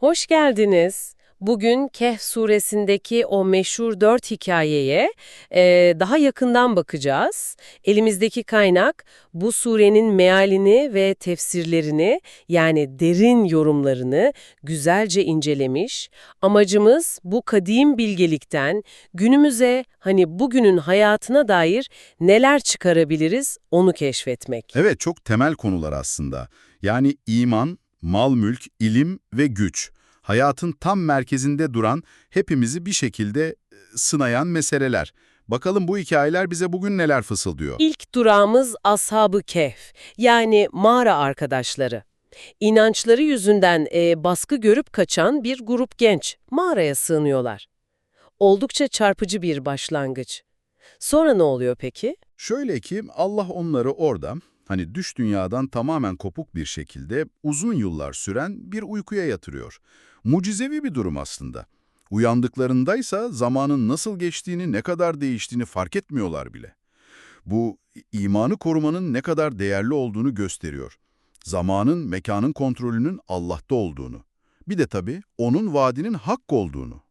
Hoş geldiniz. Bugün Kehf suresindeki o meşhur dört hikayeye e, daha yakından bakacağız. Elimizdeki kaynak bu surenin mealini ve tefsirlerini yani derin yorumlarını güzelce incelemiş. Amacımız bu kadim bilgelikten günümüze hani bugünün hayatına dair neler çıkarabiliriz onu keşfetmek. Evet, çok temel konular aslında. Yani iman, mal mülk, ilim ve güç. Hayatın tam merkezinde duran, hepimizi bir şekilde e, sınayan meseleler. Bakalım bu hikayeler bize bugün neler fısıldıyor? İlk durağımız Ashab-ı Kehf yani mağara arkadaşları. İnançları yüzünden e, baskı görüp kaçan bir grup genç mağaraya sığınıyorlar. Oldukça çarpıcı bir başlangıç. Sonra ne oluyor peki? Şöyle ki Allah onları orada, hani düş dünyadan tamamen kopuk bir şekilde uzun yıllar süren bir uykuya yatırıyor. Mucizevi bir durum aslında. Uyandıklarındaysa zamanın nasıl geçtiğini, ne kadar değiştiğini fark etmiyorlar bile. Bu imanı korumanın ne kadar değerli olduğunu gösteriyor. Zamanın, mekanın kontrolünün Allah'ta olduğunu. Bir de tabii onun vaadinin hak olduğunu.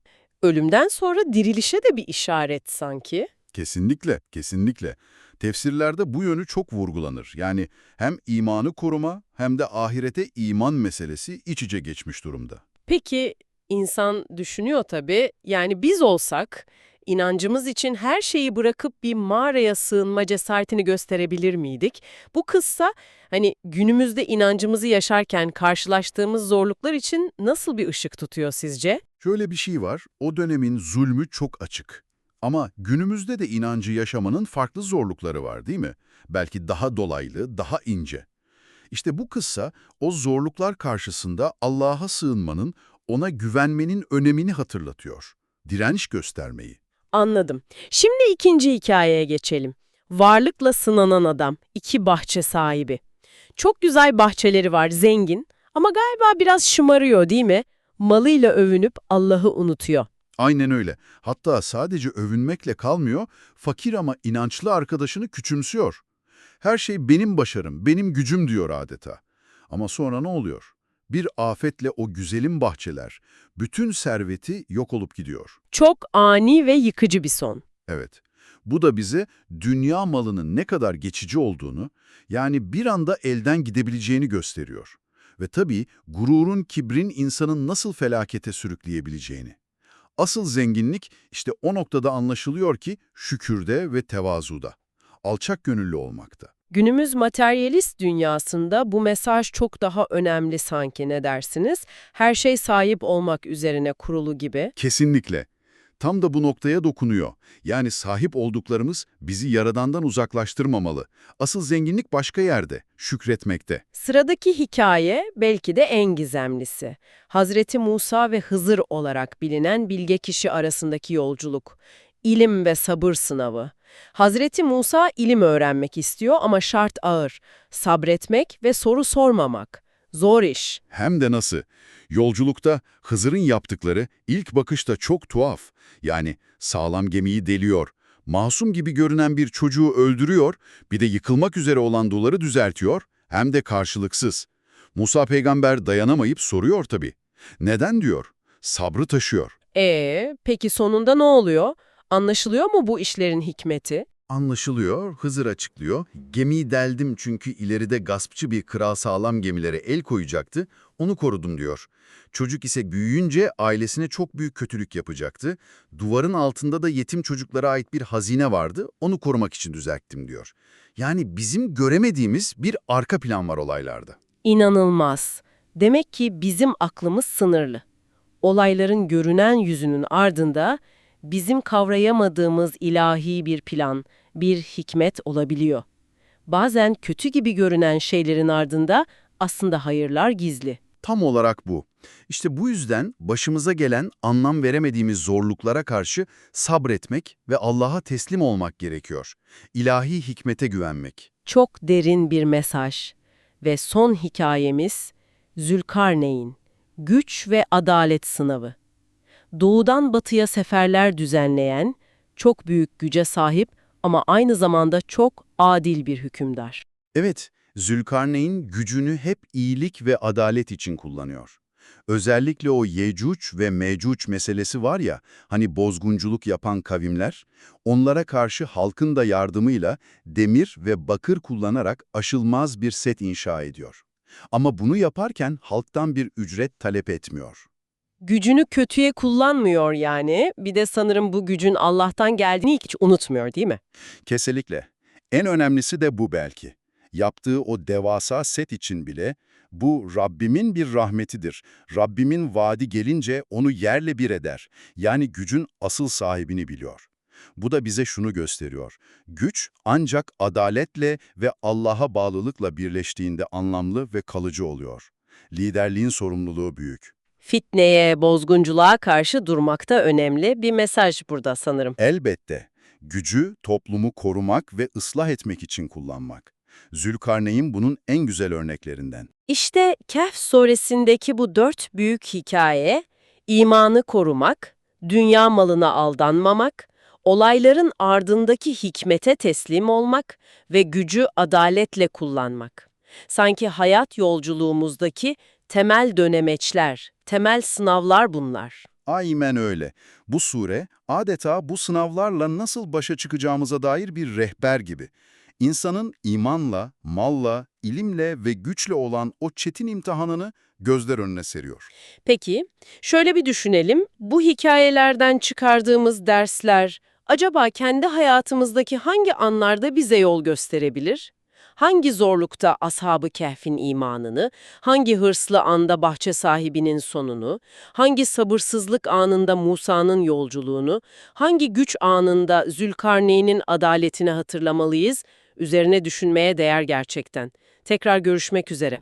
Ölümden sonra dirilişe de bir işaret sanki. Kesinlikle, kesinlikle. Tefsirlerde bu yönü çok vurgulanır. Yani hem imanı koruma hem de ahirete iman meselesi iç içe geçmiş durumda. Peki insan düşünüyor tabii. Yani biz olsak inancımız için her şeyi bırakıp bir mağaraya sığınma cesaretini gösterebilir miydik? Bu kıssa hani günümüzde inancımızı yaşarken karşılaştığımız zorluklar için nasıl bir ışık tutuyor sizce? Şöyle bir şey var, o dönemin zulmü çok açık. Ama günümüzde de inancı yaşamanın farklı zorlukları var değil mi? Belki daha dolaylı, daha ince. İşte bu kıssa o zorluklar karşısında Allah'a sığınmanın, ona güvenmenin önemini hatırlatıyor. Direnç göstermeyi. Anladım. Şimdi ikinci hikayeye geçelim. Varlıkla sınanan adam, iki bahçe sahibi. Çok güzel bahçeleri var, zengin ama galiba biraz şımarıyor değil mi? Malıyla övünüp Allah'ı unutuyor. Aynen öyle. Hatta sadece övünmekle kalmıyor, fakir ama inançlı arkadaşını küçümsüyor. Her şey benim başarım, benim gücüm diyor adeta. Ama sonra ne oluyor? Bir afetle o güzelim bahçeler, bütün serveti yok olup gidiyor. Çok ani ve yıkıcı bir son. Evet, bu da bize dünya malının ne kadar geçici olduğunu, yani bir anda elden gidebileceğini gösteriyor. Ve tabii gururun, kibrin insanın nasıl felakete sürükleyebileceğini. Asıl zenginlik işte o noktada anlaşılıyor ki şükürde ve tevazuda, alçak gönüllü olmakta. Günümüz materyalist dünyasında bu mesaj çok daha önemli sanki ne dersiniz? Her şey sahip olmak üzerine kurulu gibi. Kesinlikle. Tam da bu noktaya dokunuyor. Yani sahip olduklarımız bizi yaradandan uzaklaştırmamalı. Asıl zenginlik başka yerde, şükretmekte. Sıradaki hikaye belki de en gizemlisi. Hazreti Musa ve Hızır olarak bilinen bilge kişi arasındaki yolculuk. İlim ve sabır sınavı. Hazreti Musa ilim öğrenmek istiyor ama şart ağır. Sabretmek ve soru sormamak. Zor iş. Hem de nasıl? Yolculukta Hızır'ın yaptıkları ilk bakışta çok tuhaf. Yani sağlam gemiyi deliyor, masum gibi görünen bir çocuğu öldürüyor, bir de yıkılmak üzere olan duvarı düzeltiyor, hem de karşılıksız. Musa peygamber dayanamayıp soruyor tabii. Neden diyor? Sabrı taşıyor. Ee, peki sonunda ne oluyor? Anlaşılıyor mu bu işlerin hikmeti? Anlaşılıyor, Hızır açıklıyor. Gemiyi deldim çünkü ileride gaspçı bir kral sağlam gemilere el koyacaktı, onu korudum diyor. Çocuk ise büyüyünce ailesine çok büyük kötülük yapacaktı. Duvarın altında da yetim çocuklara ait bir hazine vardı, onu korumak için düzelttim diyor. Yani bizim göremediğimiz bir arka plan var olaylarda. İnanılmaz. Demek ki bizim aklımız sınırlı. Olayların görünen yüzünün ardında bizim kavrayamadığımız ilahi bir plan, bir hikmet olabiliyor. Bazen kötü gibi görünen şeylerin ardında aslında hayırlar gizli. Tam olarak bu. İşte bu yüzden başımıza gelen anlam veremediğimiz zorluklara karşı sabretmek ve Allah'a teslim olmak gerekiyor. İlahi hikmete güvenmek. Çok derin bir mesaj. Ve son hikayemiz Zülkarneyn, güç ve adalet sınavı. Doğudan batıya seferler düzenleyen, çok büyük güce sahip ama aynı zamanda çok adil bir hükümdar. Evet, Zülkarneyn gücünü hep iyilik ve adalet için kullanıyor. Özellikle o Yecüc ve Mecüc meselesi var ya, hani bozgunculuk yapan kavimler, onlara karşı halkın da yardımıyla demir ve bakır kullanarak aşılmaz bir set inşa ediyor. Ama bunu yaparken halktan bir ücret talep etmiyor. Gücünü kötüye kullanmıyor yani. Bir de sanırım bu gücün Allah'tan geldiğini hiç unutmuyor değil mi? Kesinlikle. En önemlisi de bu belki. Yaptığı o devasa set için bile bu Rabbimin bir rahmetidir. Rabbimin vaadi gelince onu yerle bir eder. Yani gücün asıl sahibini biliyor. Bu da bize şunu gösteriyor. Güç ancak adaletle ve Allah'a bağlılıkla birleştiğinde anlamlı ve kalıcı oluyor. Liderliğin sorumluluğu büyük. Fitneye, bozgunculuğa karşı durmak da önemli bir mesaj burada sanırım. Elbette. Gücü toplumu korumak ve ıslah etmek için kullanmak. Zülkarneyn bunun en güzel örneklerinden. İşte Kehf suresindeki bu dört büyük hikaye, imanı korumak, dünya malına aldanmamak, olayların ardındaki hikmete teslim olmak ve gücü adaletle kullanmak. Sanki hayat yolculuğumuzdaki temel dönemeçler, temel sınavlar bunlar. Aynen öyle. Bu sure adeta bu sınavlarla nasıl başa çıkacağımıza dair bir rehber gibi. İnsanın imanla, malla, ilimle ve güçle olan o çetin imtihanını gözler önüne seriyor. Peki, şöyle bir düşünelim. Bu hikayelerden çıkardığımız dersler acaba kendi hayatımızdaki hangi anlarda bize yol gösterebilir? Hangi zorlukta ashabı kehfin imanını, hangi hırslı anda bahçe sahibinin sonunu, hangi sabırsızlık anında Musa'nın yolculuğunu, hangi güç anında Zülkarneyn'in adaletini hatırlamalıyız? Üzerine düşünmeye değer gerçekten. Tekrar görüşmek üzere.